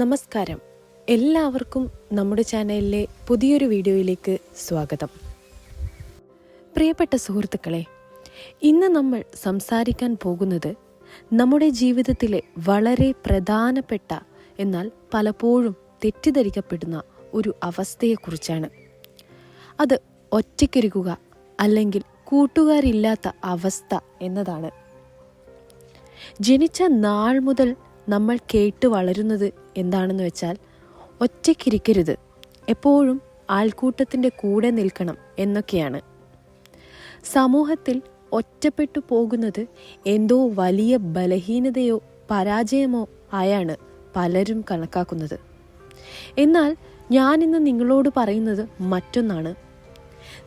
നമസ്കാരം. എല്ലാവർക്കും നമ്മുടെ ചാനലിലെ പുതിയൊരു വീഡിയോയിലേക്ക് സ്വാഗതം. പ്രിയപ്പെട്ട സുഹൃത്തുക്കളെ ഇന്ന് നമ്മൾ സംസാരിക്കാൻ പോകുന്നത് നമ്മുടെ ജീവിതത്തിലെ വളരെ പ്രധാനപ്പെട്ട എന്നാൽ പലപ്പോഴും തെറ്റിദ്ധരിക്കപ്പെടുന്ന ഒരു അവസ്ഥയെക്കുറിച്ചാണ്. അത് ഒറ്റയ്ക്കിരിക്കുക അല്ലെങ്കിൽ കൂട്ടുകാരില്ലാത്ത അവസ്ഥ എന്നതാണ്. ജനിച്ച നാൾ മുതൽ നമ്മൾ കേട്ട് വളരുന്നത് എന്താണെന്ന് വെച്ചാൽ ഒറ്റയ്ക്കിരിക്കരുത്. എപ്പോഴും ആൾക്കൂട്ടത്തിന്റെ കൂടെ നിൽക്കണം എന്നൊക്കെയാണ്. സമൂഹത്തിൽ ഒറ്റപ്പെട്ടു പോകുന്നത് എന്തോ വലിയ ബലഹീനതയോ പരാജയമോ ആയാണ് പലരും കണക്കാക്കുന്നത്. എന്നാൽ ഞാനിന്ന് നിങ്ങളോട് പറയുന്നത് മറ്റൊന്നാണ്.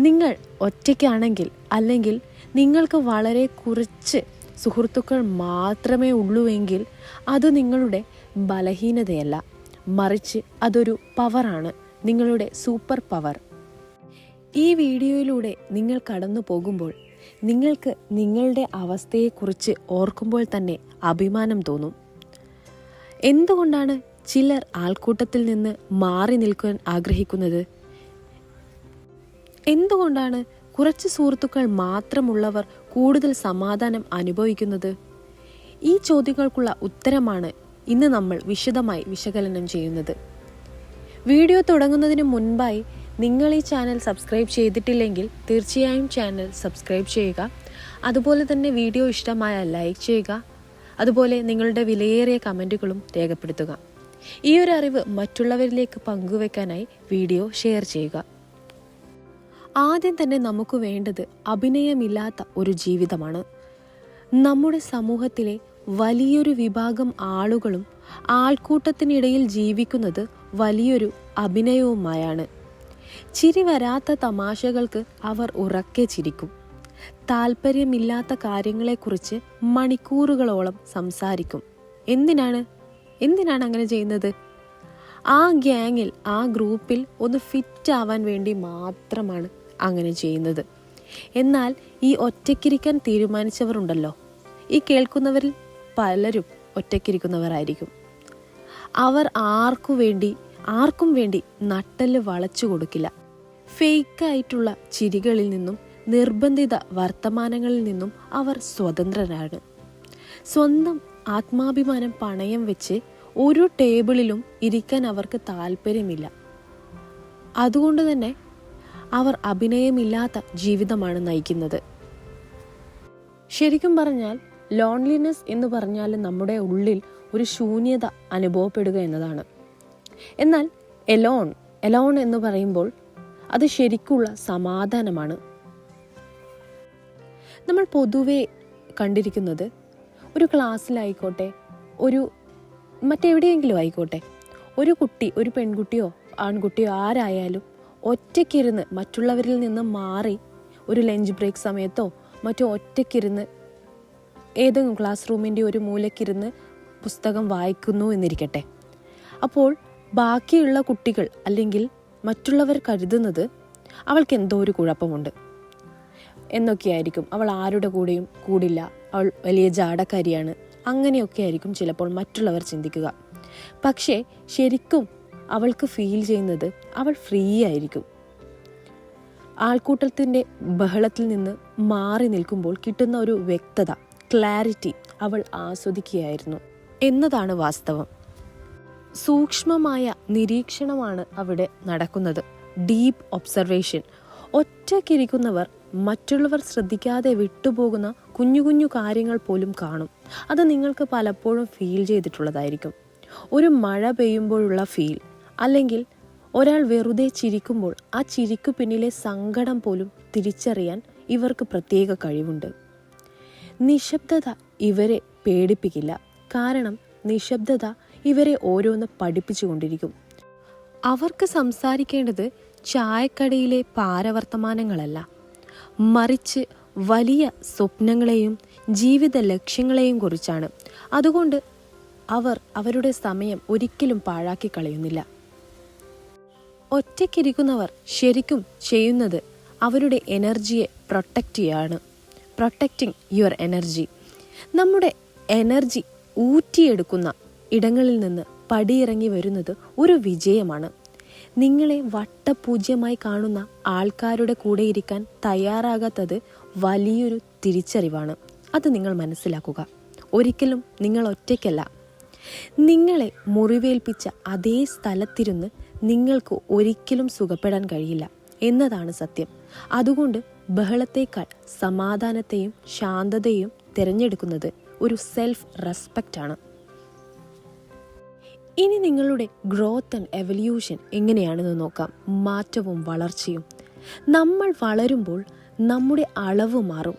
നിങ്ങൾ ഒറ്റയ്ക്കാണെങ്കിൽ അല്ലെങ്കിൽ നിങ്ങൾക്ക് വളരെ കുറച്ച് സുഹൃത്തുക്കൾ മാത്രമേ ഉള്ളൂവെങ്കിൽ അത് നിങ്ങളുടെ ബലഹീനതയല്ല. മറിച്ച് അതൊരു പവറാണ് നിങ്ങളുടെ സൂപ്പർ പവർ. ഈ വീഡിയോയിലൂടെ നിങ്ങൾ കടന്നു പോകുമ്പോൾ നിങ്ങൾക്ക് നിങ്ങളുടെ അവസ്ഥയെക്കുറിച്ച് ഓർക്കുമ്പോൾ തന്നെ അഭിമാനം തോന്നും. എന്തുകൊണ്ടാണ് ചിലർ ആൾക്കൂട്ടത്തിൽ നിന്ന് മാറി നിൽക്കാൻ ആഗ്രഹിക്കുന്നത്? എന്തുകൊണ്ടാണ് കുറച്ച് സുഹൃത്തുക്കൾ മാത്രമുള്ളവർ കൂടുതൽ സമാധാനം അനുഭവിക്കുന്നത്? ഈ ചോദ്യങ്ങൾക്കുള്ള ഉത്തരമാണ് ഇന്ന് നമ്മൾ വിശദമായി വിശകലനം ചെയ്യുന്നത്. വീഡിയോ തുടങ്ങുന്നതിന് മുൻപായി നിങ്ങൾ ഈ ചാനൽ സബ്സ്ക്രൈബ് ചെയ്തിട്ടില്ലെങ്കിൽ തീർച്ചയായും ചാനൽ സബ്സ്ക്രൈബ് ചെയ്യുക. അതുപോലെ തന്നെ വീഡിയോ ഇഷ്ടമായ ലൈക്ക് ചെയ്യുക. അതുപോലെ നിങ്ങളുടെ വിലയേറിയ കമന്റുകളും രേഖപ്പെടുത്തുക. ഈ ഒരു അറിവ് മറ്റുള്ളവരിലേക്ക് പങ്കുവെക്കാനായി വീഡിയോ ഷെയർ ചെയ്യുക. ആദ്യം തന്നെ നമുക്ക് വേണ്ടത് അഭിനയമില്ലാത്ത ഒരു ജീവിതമാണ്. നമ്മുടെ സമൂഹത്തിലെ വലിയൊരു വിഭാഗം ആളുകളും ആൾക്കൂട്ടത്തിനിടയിൽ ജീവിക്കുന്നത് വലിയൊരു അഭിനയവുമായാണ്. ചിരി വരാത്ത തമാശകൾക്ക് അവർ ഉറക്കെ ചിരിക്കും. താല്പര്യമില്ലാത്ത കാര്യങ്ങളെക്കുറിച്ച് മണിക്കൂറുകളോളം സംസാരിക്കും. എന്തിനാണ്? എന്തിനാണ് അങ്ങനെ ചെയ്യുന്നത്? ആ ഗ്യാങ്ങിൽ ആ ഗ്രൂപ്പിൽ ഒന്ന് ഫിറ്റ് ആവാൻ വേണ്ടി മാത്രമാണ് അങ്ങനെ ചെയ്യുന്നത്. എന്നാൽ ഈ ഒറ്റയ്ക്കിരിക്കാൻ തീരുമാനിച്ചവരുണ്ടല്ലോ. ഈ കേൾക്കുന്നവരിൽ പലരും ഒറ്റയ്ക്കിരിക്കുന്നവരായിരിക്കും അവർ ആർക്കു വേണ്ടി ആർക്കും വേണ്ടി നട്ടൽ വളച്ചു കൊടുക്കില്ല. ഫേക്കായിട്ടുള്ള ചിരികളിൽ നിന്നും നിർബന്ധിത വർത്തമാനങ്ങളിൽ നിന്നും അവർ സ്വതന്ത്രരാണ്. സ്വന്തം ആത്മാഭിമാനം പണയം വെച്ച് ഒരു ടേബിളിലും ഇരിക്കാൻ അവർക്ക് താല്പര്യമില്ല അതുകൊണ്ട് തന്നെ അവർ അഭിനയമില്ലാത്ത ജീവിതമാണ് നയിക്കുന്നത്. ശരിക്കും പറഞ്ഞാൽ ലോൺലിനെസ് എന്ന് പറഞ്ഞാൽ നമ്മുടെ ഉള്ളിൽ ഒരു ശൂന്യത അനുഭവപ്പെടുക എന്നതാണ്. എന്നാൽ എലോൺ എലോൺ എന്ന് പറയുമ്പോൾ അത് ശരിക്കുള്ള സമാധാനമാണ്. നമ്മൾ പൊതുവെ കണ്ടിരിക്കുന്നത് ഒരു ക്ലാസ്സിലായിക്കോട്ടെ ഒരു മറ്റെവിടെയെങ്കിലും ആയിക്കോട്ടെ ഒരു കുട്ടി ഒരു പെൺകുട്ടിയോ ആൺകുട്ടിയോ ആരായാലും ഒറ്റയ്ക്കിരുന്ന് മറ്റുള്ളവരിൽ നിന്ന് മാറി ഒരു ലഞ്ച് ബ്രേക്ക് സമയത്തോ മറ്റോ ഒറ്റയ്ക്കിരുന്ന് ഏതെങ്കിലും ക്ലാസ് റൂമിന്റെ ഒരു മൂലക്കിരുന്ന് പുസ്തകം വായിക്കുന്നു എന്നിരിക്കട്ടെ. അപ്പോൾ ബാക്കിയുള്ള കുട്ടികൾ അല്ലെങ്കിൽ മറ്റുള്ളവർ കരുതുന്നത് അവൾക്ക് എന്തോ ഒരു കുഴപ്പമുണ്ട്. എന്നൊക്കെയായിരിക്കും. അവൾ ആരുടെ കൂടെയും കൂടില്ല. അവൾ വലിയ ജാടക്കാരിയാണ്. അങ്ങനെയൊക്കെ ആയിരിക്കും ചിലപ്പോൾ മറ്റുള്ളവർ ചിന്തിക്കുക. പക്ഷേ ശരിക്കും അവൾക്ക് ഫീൽ ചെയ്യുന്നത് അവൾ ഫ്രീ ആയിരിക്കും. ആൾക്കൂട്ടത്തിന്റെ ബഹളത്തിൽ നിന്ന് മാറി നിൽക്കുമ്പോൾ കിട്ടുന്ന ഒരു വ്യക്തത ക്ലാരിറ്റി അവൾ ആസ്വദിക്കുകയായിരുന്നു. എന്നതാണ് വാസ്തവം. സൂക്ഷ്മമായ നിരീക്ഷണമാണ് അവിടെ നടക്കുന്നത്. ഡീപ്പ് ഒബ്സർവേഷൻ ഒറ്റയ്ക്കിരിക്കുന്നവർ മറ്റുള്ളവർ ശ്രദ്ധിക്കാതെ വിട്ടുപോകുന്ന കുഞ്ഞു കുഞ്ഞു കാര്യങ്ങൾ പോലും കാണും. അത് നിങ്ങൾക്ക് പലപ്പോഴും ഫീൽ ചെയ്തിട്ടുള്ളതായിരിക്കും. ഒരു മഴ പെയ്യുമ്പോഴുള്ള ഫീൽ അല്ലെങ്കിൽ ഒരാൾ വെറുതെ ചിരിക്കുമ്പോൾ ആ ചിരിക്കു പിന്നിലെ സങ്കടം പോലും തിരിച്ചറിയാൻ ഇവർക്ക് പ്രത്യേക കഴിവുണ്ട്. നിശബ്ദത ഇവരെ പേടിപ്പിക്കില്ല. കാരണം നിശബ്ദത ഇവരെ ഓരോന്ന് പഠിപ്പിച്ചുകൊണ്ടിരിക്കും. അവർക്ക് സംസാരിക്കേണ്ടത് ചായക്കടയിലെ പാരവർത്തമാനങ്ങളല്ല. മറിച്ച് വലിയ സ്വപ്നങ്ങളെയും ജീവിത ലക്ഷ്യങ്ങളെയും കുറിച്ചാണ്. അതുകൊണ്ട് അവർ അവരുടെ സമയം ഒരിക്കലും പാഴാക്കി കളയുന്നില്ല. ഒറ്റയ്ക്കിരിക്കുന്നവർ ശരിക്കും ചെയ്യുന്നത് അവരുടെ എനർജിയെ പ്രൊട്ടക്റ്റ് ചെയ്യാണ്. Protecting your energy. നമ്മുടെ എനർജി ഊറ്റിയെടുക്കുന്ന ഇടങ്ങളിൽ നിന്ന് പടിയിറങ്ങി വരുന്നത് ഒരു വിജയമാണ്. നിങ്ങളെ വട്ടപൂജ്യമായി കാണുന്ന ആൾക്കാരുടെ കൂടെ ഇരിക്കാൻ തയ്യാറാകാത്തത് വലിയൊരു തിരിച്ചറിവാണ്. അത് നിങ്ങൾ മനസ്സിലാക്കുക. ഒരിക്കലും നിങ്ങൾ ഒറ്റയ്ക്കല്ല. നിങ്ങളെ മുറിവേൽപ്പിച്ച അതേ സ്ഥലത്തിരുന്ന് നിങ്ങൾക്ക് ഒരിക്കലും സുഖപ്പെടാൻ കഴിയില്ല എന്നതാണ് സത്യം. അതുകൊണ്ട് ബഹളത്തേക്കാൾ സമാധാനത്തെയും ശാന്തതയും തിരഞ്ഞെടുക്കുന്നത് ഒരു സെൽഫ് റെസ്പെക്റ്റ് ആണ്. ഇനി നിങ്ങളുടെ ഗ്രോത്ത് ആൻഡ് എവല്യൂഷൻ എങ്ങനെയാണെന്ന് നോക്കാം. മാറ്റവും വളർച്ചയും. നമ്മൾ വളരുമ്പോൾ നമ്മുടെ അളവ് മാറും.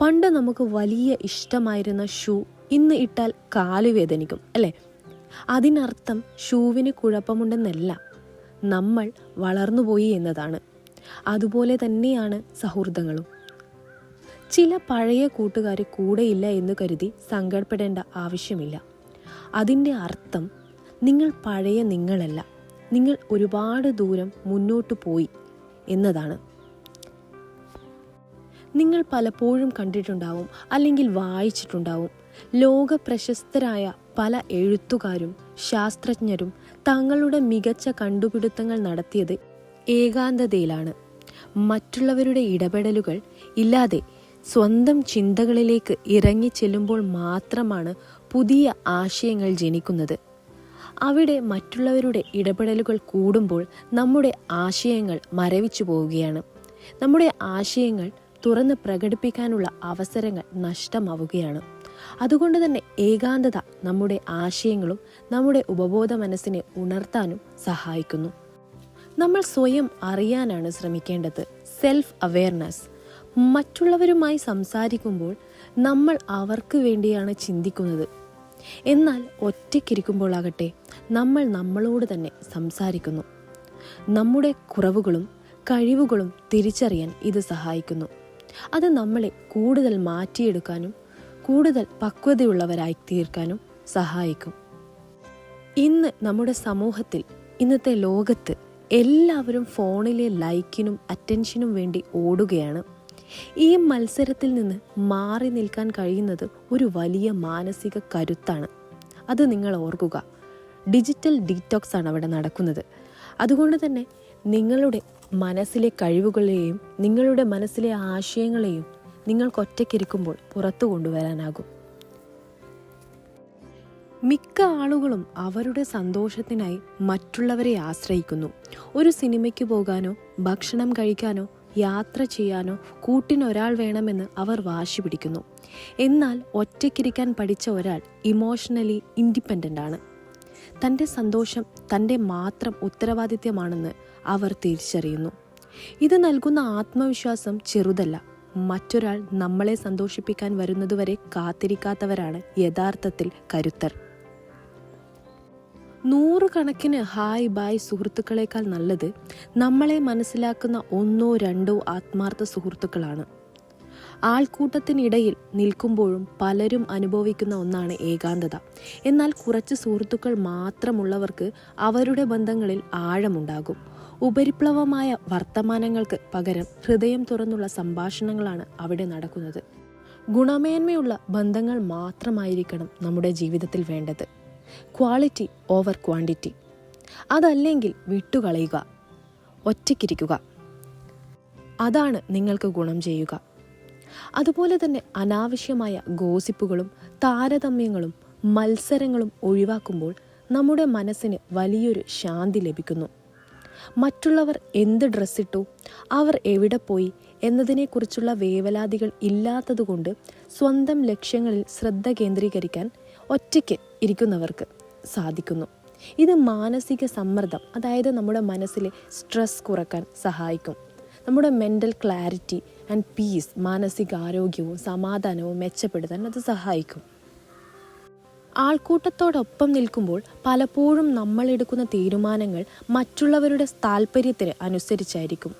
പണ്ട് നമുക്ക് വലിയ ഇഷ്ടമായിരുന്ന ഷൂ ഇന്ന് ഇട്ടാൽ കാലുവേദനിക്കും അല്ലേ? അതിനർത്ഥം ഷൂവിന് കുഴപ്പമുണ്ടെന്നല്ല. നമ്മൾ വളർന്നുപോയി എന്നതാണ്. അതുപോലെ തന്നെയാണ് സൗഹൃദങ്ങളും. ചില പഴയ കൂട്ടുകാർ കൂടെയില്ല എന്ന് കരുതി സങ്കടപ്പെടേണ്ട ആവശ്യമില്ല. അതിന്റെ അർത്ഥം നിങ്ങൾ പഴയ നിങ്ങളല്ല. നിങ്ങൾ ഒരുപാട് ദൂരം മുന്നോട്ട് പോയി എന്നതാണ്. നിങ്ങൾ പലപ്പോഴും കണ്ടിട്ടുണ്ടാവും അല്ലെങ്കിൽ വായിച്ചിട്ടുണ്ടാവും. ലോക പ്രശസ്തരായ പല എഴുത്തുകാരും ശാസ്ത്രജ്ഞരും തങ്ങളുടെ മികച്ച കണ്ടുപിടുത്തങ്ങൾ നടത്തിയത് ഏകാന്തതയിലാണ്. മറ്റുള്ളവരുടെ ഇടപെടലുകൾ ഇല്ലാതെ സ്വന്തം ചിന്തകളിലേക്ക് ഇറങ്ങി ചെല്ലുമ്പോൾ മാത്രമാണ് പുതിയ ആശയങ്ങൾ ജനിക്കുന്നത്. അവിടെ മറ്റുള്ളവരുടെ ഇടപെടലുകൾ കൂടുമ്പോൾ നമ്മുടെ ആശയങ്ങൾ മരവിച്ചു പോവുകയാണ്. നമ്മുടെ ആശയങ്ങൾ തുറന്ന് പ്രകടിപ്പിക്കാനുള്ള അവസരങ്ങൾ നഷ്ടമാവുകയാണ്. അതുകൊണ്ട് തന്നെ ഏകാന്തത നമ്മുടെ ആശയങ്ങളും നമ്മുടെ ഉപബോധ മനസ്സിനെ ഉണർത്താനും സഹായിക്കുന്നു. നമ്മൾ സ്വയം അറിയാനാണ് ശ്രമിക്കേണ്ടത്. സെൽഫ് അവെയർനെസ് മറ്റുള്ളവരുമായി സംസാരിക്കുമ്പോൾ നമ്മൾ അവർക്ക് വേണ്ടിയാണ് ചിന്തിക്കുന്നത്. എന്നാൽ ഒറ്റയ്ക്കിരിക്കുമ്പോൾ ആകട്ടെ നമ്മൾ നമ്മളോട് തന്നെ സംസാരിക്കുന്നു. നമ്മുടെ കുറവുകളും കഴിവുകളും തിരിച്ചറിയാൻ ഇത് സഹായിക്കുന്നു. അത് നമ്മളെ കൂടുതൽ മാറ്റിയെടുക്കാനും കൂടുതൽ പക്വതയുള്ളവരായി തീർക്കാനും സഹായിക്കും. ഇന്ന് നമ്മുടെ സമൂഹത്തിൽ ഇന്നത്തെ ലോകത്ത് എല്ലാവരും ഫോണിലെ ലൈക്കിനും അറ്റൻഷനും വേണ്ടി ഓടുകയാണ്. ഈ മത്സരത്തിൽ നിന്ന് മാറി നിൽക്കാൻ കഴിയുന്നത് ഒരു വലിയ മാനസിക കരുത്താണ്. അത് നിങ്ങൾ ഓർക്കുക. ഡിജിറ്റൽ ഡീറ്റോക്സ് ആണ് അവിടെ നടക്കുന്നത്. അതുകൊണ്ട് തന്നെ നിങ്ങളുടെ മനസ്സിലെ കഴിവുകളെയും നിങ്ങളുടെ മനസ്സിലെ ആശയങ്ങളെയും നിങ്ങൾക്ക് ഒറ്റയ്ക്കിരിക്കുമ്പോൾ പുറത്തു കൊണ്ടുവരാനാകും. മിക്ക ആളുകളും അവരുടെ സന്തോഷത്തിനായി മറ്റുള്ളവരെ ആശ്രയിക്കുന്നു. ഒരു സിനിമയ്ക്ക് പോകാനോ ഭക്ഷണം കഴിക്കാനോ യാത്ര ചെയ്യാനോ കൂട്ടിനൊരാൾ വേണമെന്ന് അവർ വാശി പിടിക്കുന്നു. എന്നാൽ ഒറ്റയ്ക്കിരിക്കാൻ പഠിച്ച ഒരാൾ ഇമോഷണലി ഇൻഡിപെൻഡന്റ് ആണ്. തന്റെ സന്തോഷം തന്റെ മാത്രം ഉത്തരവാദിത്യമാണെന്ന് അവർ തിരിച്ചറിയുന്നു. ഇത് നൽകുന്ന ആത്മവിശ്വാസം ചെറുതല്ല. മറ്റൊരാൾ നമ്മളെ സന്തോഷിപ്പിക്കാൻ വരുന്നതുവരെ കാത്തിരിക്കാത്തവരാണ് യഥാർത്ഥത്തിൽ കരുത്തർ. നൂറുകണക്കിന് ഹായ് ബായ് സുഹൃത്തുക്കളേക്കാൾ നല്ലത് നമ്മളെ മനസ്സിലാക്കുന്ന ഒന്നോ രണ്ടോ ആത്മാർത്ഥ സുഹൃത്തുക്കളാണ്. ആൾക്കൂട്ടത്തിനിടയിൽ നിൽക്കുമ്പോഴും പലരും അനുഭവിക്കുന്ന ഒന്നാണ് ഏകാന്തത. എന്നാൽ കുറച്ച് സുഹൃത്തുക്കൾ മാത്രമുള്ളവർക്ക് അവരുടെ ബന്ധങ്ങളിൽ ആഴമുണ്ടാകും. ഉപരിപ്ലവമായ വർത്തമാനങ്ങൾക്ക് പകരം ഹൃദയം തുറന്നുള്ള സംഭാഷണങ്ങളാണ് അവിടെ നടക്കുന്നത്. ഗുണമേന്മയുള്ള ബന്ധങ്ങൾ മാത്രമായിരിക്കണം നമ്മുടെ ജീവിതത്തിൽ വേണ്ടത്. Quality over quantity. അതല്ലെങ്കിൽ വിട്ടുകളയുക. ഒറ്റയ്ക്കിരിക്കുക. അതാണ് നിങ്ങൾക്ക് ഗുണം ചെയ്യുക. അതുപോലെ തന്നെ അനാവശ്യമായ ഗോസിപ്പുകളും താരതമ്യങ്ങളും മത്സരങ്ങളും ഒഴിവാക്കുമ്പോൾ നമ്മുടെ മനസ്സിന് വലിയൊരു ശാന്തി ലഭിക്കുന്നു. മറ്റുള്ളവർ എന്ത് ഡ്രസ്സിട്ടു അവർ എവിടെ പോയി? എന്നതിനെക്കുറിച്ചുള്ള വേവലാതികൾ ഇല്ലാത്തതുകൊണ്ട് സ്വന്തം ലക്ഷ്യങ്ങളിൽ ശ്രദ്ധ കേന്ദ്രീകരിക്കാൻ ഒറ്റയ്ക്ക് ഇരിക്കുന്നവർക്ക് സാധിക്കുന്നു. ഇത് മാനസിക സമ്മർദ്ദം അതായത് നമ്മുടെ മനസ്സിലെ സ്ട്രെസ് കുറയ്ക്കാൻ സഹായിക്കും. നമ്മുടെ മെന്റൽ ക്ലാരിറ്റി ആൻഡ് പീസ് മാനസികാരോഗ്യവും സമാധാനവും മെച്ചപ്പെടുത്താൻ അത് സഹായിക്കും. ആൾക്കൂട്ടത്തോടൊപ്പം നിൽക്കുമ്പോൾ പലപ്പോഴും നമ്മൾ എടുക്കുന്ന തീരുമാനങ്ങൾ മറ്റുള്ളവരുടെ താല്പര്യത്തിന് അനുസരിച്ചായിരിക്കും.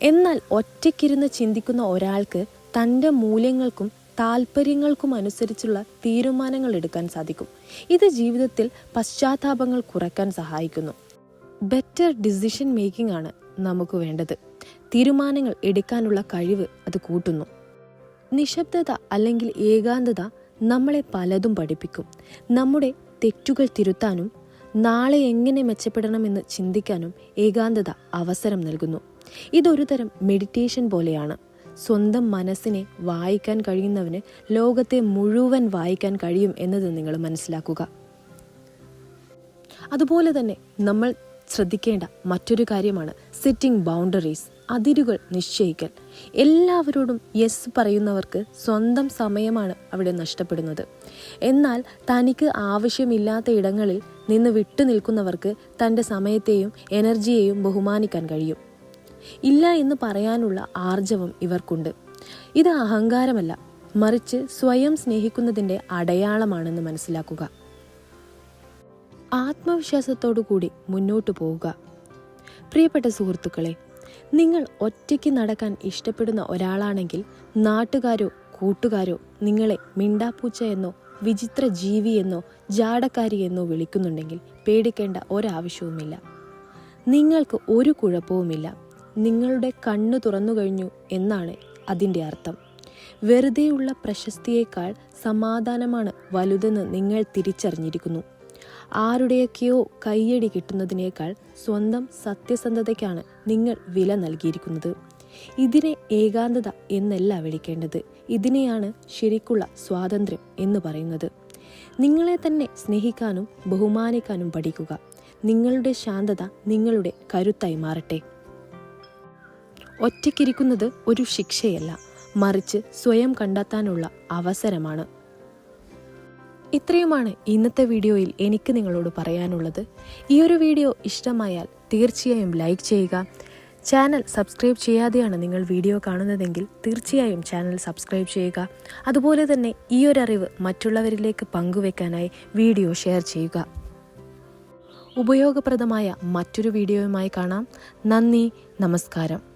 എന്നാൽ ഒറ്റയ്ക്കിരുന്ന് ചിന്തിക്കുന്ന ഒരാൾക്ക് തന്റെ മൂല്യങ്ങൾക്കും താല്പര്യങ്ങൾക്കും അനുസരിച്ചുള്ള തീരുമാനങ്ങൾ എടുക്കാൻ സാധിക്കും. ഇത് ജീവിതത്തിൽ പശ്ചാത്താപങ്ങൾ കുറയ്ക്കാൻ സഹായിക്കുന്നു. ബെറ്റർ ഡിസിഷൻ മേക്കിംഗ് ആണ് നമുക്ക് വേണ്ടത്. തീരുമാനങ്ങൾ എടുക്കാനുള്ള കഴിവ് അത് കൂട്ടുന്നു. നിശബ്ദത അല്ലെങ്കിൽ ഏകാന്തത നമ്മളെ പലതും പഠിപ്പിക്കും. നമ്മുടെ തെറ്റുകൾ തിരുത്താനും നാളെ എങ്ങനെ മെച്ചപ്പെടണമെന്ന് ചിന്തിക്കാനും ഏകാന്തത അവസരം നൽകുന്നു. ഇതൊരു തരം മെഡിറ്റേഷൻ പോലെയാണ്. സ്വന്തം മനസ്സിനെ വായിക്കാൻ കഴിയുന്നവന് ലോകത്തെ മുഴുവൻ വായിക്കാൻ കഴിയും എന്നത് നിങ്ങൾ മനസ്സിലാക്കുക. അതുപോലെ തന്നെ നമ്മൾ ശ്രദ്ധിക്കേണ്ട മറ്റൊരു കാര്യമാണ് സിറ്റിംഗ് ബൗണ്ടറീസ് അതിരുകൾ നിശ്ചയിക്കൽ. എല്ലാവരോടും യെസ് പറയുന്നവർക്ക് സ്വന്തം സമയമാണ് അവിടെ നഷ്ടപ്പെടുന്നത്. എന്നാൽ തനിക്ക് ആവശ്യമില്ലാത്ത ഇടങ്ങളിൽ നിന്ന് വിട്ടു നിൽക്കുന്നവർക്ക് തന്റെ സമയത്തെയും എനർജിയെയും ബഹുമാനിക്കാൻ കഴിയും. ഇല്ല എന്ന് പറയാനുള്ള ആർജവം ഇവർക്കുണ്ട്. ഇത് അഹങ്കാരമല്ല. മറിച്ച് സ്വയം സ്നേഹിക്കുന്നതിന്റെ അടയാളമാണെന്ന് മനസ്സിലാക്കുക. ആത്മവിശ്വാസത്തോടു കൂടി മുന്നോട്ടു പോവുക. പ്രിയപ്പെട്ട സുഹൃത്തുക്കളെ നിങ്ങൾ ഒറ്റയ്ക്ക് നടക്കാൻ ഇഷ്ടപ്പെടുന്ന ഒരാളാണെങ്കിൽ നാട്ടുകാരോ കൂട്ടുകാരോ നിങ്ങളെ മിണ്ടാപ്പൂച്ച എന്നോ വിചിത്ര ജീവി എന്നോ ജാടക്കാരി എന്നോ വിളിക്കുന്നുണ്ടെങ്കിൽ പേടിക്കേണ്ട ഒരാവശ്യവുമില്ല. നിങ്ങൾക്ക് ഒരു കുഴപ്പവുമില്ല. നിങ്ങളുടെ കണ്ണു തുറന്നു കഴിഞ്ഞു എന്നാണ് അതിന്റെ അർത്ഥം. വെറുതെയുള്ള പ്രശസ്തിയേക്കാൾ സമാധാനമാണ് വലുതെന്ന് നിങ്ങൾ തിരിച്ചറിഞ്ഞിരിക്കുന്നു. ആരുടെയൊക്കെയോ കയ്യടി കിട്ടുന്നതിനേക്കാൾ സ്വന്തം സത്യസന്ധതയ്ക്കാണ് നിങ്ങൾ വില നൽകിയിരിക്കുന്നത്. ഇതിനെ ഏകാന്തത എന്നല്ല വിളിക്കേണ്ടത്. ഇതിനെയാണ് ശരിക്കുള്ള സ്വാതന്ത്ര്യം എന്ന് പറയുന്നത്. നിങ്ങളെ തന്നെ സ്നേഹിക്കാനും ബഹുമാനിക്കാനും പഠിക്കുക. നിങ്ങളുടെ ശാന്തത നിങ്ങളുടെ കരുത്തായി മാറട്ടെ. ഒറ്റയ്ക്കിരിക്കുന്നത് ഒരു ശിക്ഷയല്ല. മറിച്ച് സ്വയം കണ്ടെത്താനുള്ള അവസരമാണ്. ഇത്രയുമാണ് ഇന്നത്തെ വീഡിയോയിൽ എനിക്ക് നിങ്ങളോട് പറയാനുള്ളത്. ഈ ഒരു വീഡിയോ ഇഷ്ടമായാൽ തീർച്ചയായും ലൈക്ക് ചെയ്യുക. ചാനൽ സബ്സ്ക്രൈബ് ചെയ്യാതെയാണ് നിങ്ങൾ വീഡിയോ കാണുന്നതെങ്കിൽ തീർച്ചയായും ചാനൽ സബ്സ്ക്രൈബ് ചെയ്യുക. അതുപോലെ തന്നെ ഈ ഒരു അറിവ് മറ്റുള്ളവരിലേക്ക് പങ്കുവെക്കാനായി വീഡിയോ ഷെയർ ചെയ്യുക. ഉപയോഗപ്രദമായ മറ്റൊരു വീഡിയോയുമായി കാണാം. നന്ദി നമസ്കാരം.